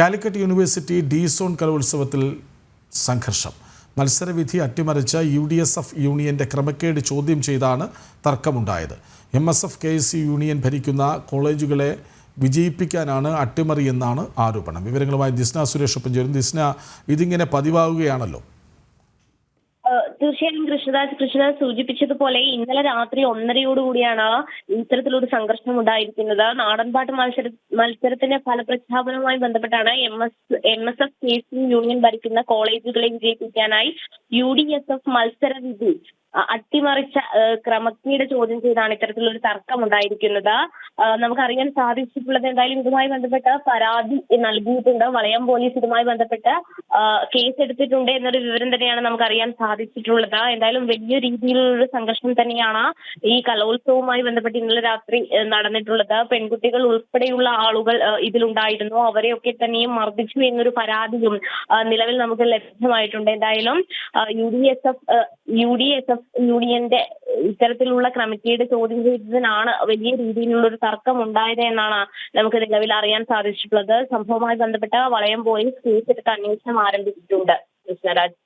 Calicut university D zone കലോത്സവത്തിൽ സംഘർഷം. മത്സരവിധി അട്ടിമറിച്ച യു ഡി എസ് എഫ് യൂണിയന്റെ ക്രമക്കേട് ചോദ്യം ചെയ്താണ് തർക്കമുണ്ടായത്. M S F K S union ഭരിക്കുന്ന കോളേജുകളെ വിജയിപ്പിക്കാനാണ് അട്ടിമറിയെന്നാണ് ആരോപണം. വിവരങ്ങളുമായി ദിസ്ന സുരേഷ് ഒപ്പം ചേരും. ദിസ്ന ഇതിങ്ങനെ പതിവാകുകയാണല്ലോ. തീർച്ചയായും കൃഷ്ണദാസ് കൃഷ്ണദാസ് സൂചിപ്പിച്ചതുപോലെ ഇന്നലെ രാത്രി ഒന്നരയോടുകൂടിയാണ് ഇത്തരത്തിലൊരു സംഘർഷം ഉണ്ടായിരിക്കുന്നത്. നാടൻപാട്ട് മത്സര മത്സരത്തിന്റെ ഫലപ്രഖ്യാപനവുമായി ബന്ധപ്പെട്ടാണ് M S M S F state union ഭരിക്കുന്ന കോളേജുകളെ വിജയിപ്പിക്കാനായി യു ഡി എസ് എഫ് മത്സര വിധി അ- അട്ടിമറിച്ച ക്രമക്കേട് ചോദ്യം ചെയ്താണ് ഇത്തരത്തിലൊരു തർക്കം ഉണ്ടായിരിക്കുന്നത് നമുക്കറിയാൻ സാധിച്ചിട്ടുള്ളത് എന്തായാലും ഇതുമായി ബന്ധപ്പെട്ട പരാതി നൽകിയിട്ടുണ്ട്. വളയം പോലീസ് ഇതുമായി ബന്ധപ്പെട്ട് കേസ് എടുത്തിട്ടുണ്ട് എന്നൊരു വിവരം തന്നെയാണ് നമുക്ക് അറിയാൻ സാധിച്ചിട്ടുള്ളത്. എന്തായാലും വലിയ രീതിയിലുള്ള സംഘർഷം തന്നെയാണ് ഈ കലോത്സവവുമായി ബന്ധപ്പെട്ട് ഇന്നലെ രാത്രി നടന്നിട്ടുള്ളത്. പെൺകുട്ടികൾ ഉൾപ്പെടെയുള്ള ആളുകൾ ഇതിലുണ്ടായിരുന്നു. അവരെയൊക്കെ തന്നെയും മർദ്ദിച്ചു എന്നൊരു പരാതിയും നിലവിൽ നമുക്ക് ലഭ്യമായിട്ടുണ്ട്. എന്തായാലും U D S F U D S F യൂണിയന്റെ ഇത്തരത്തിലുള്ള ക്രമക്കേട് ചോദ്യം ചെയ്തതിനാണ് വലിയ രീതിയിലുള്ള ഒരു തർക്കം ഉണ്ടായത് എന്നാണ് നമുക്ക് നിലവിൽ അറിയാൻ സാധിച്ചിട്ടുള്ളത്. സംഭവവുമായി ബന്ധപ്പെട്ട വളയം പോലീസ് കേസെടുത്ത് അന്വേഷണം ആരംഭിച്ചിട്ടുണ്ട്. കൃഷ്ണരാജ്.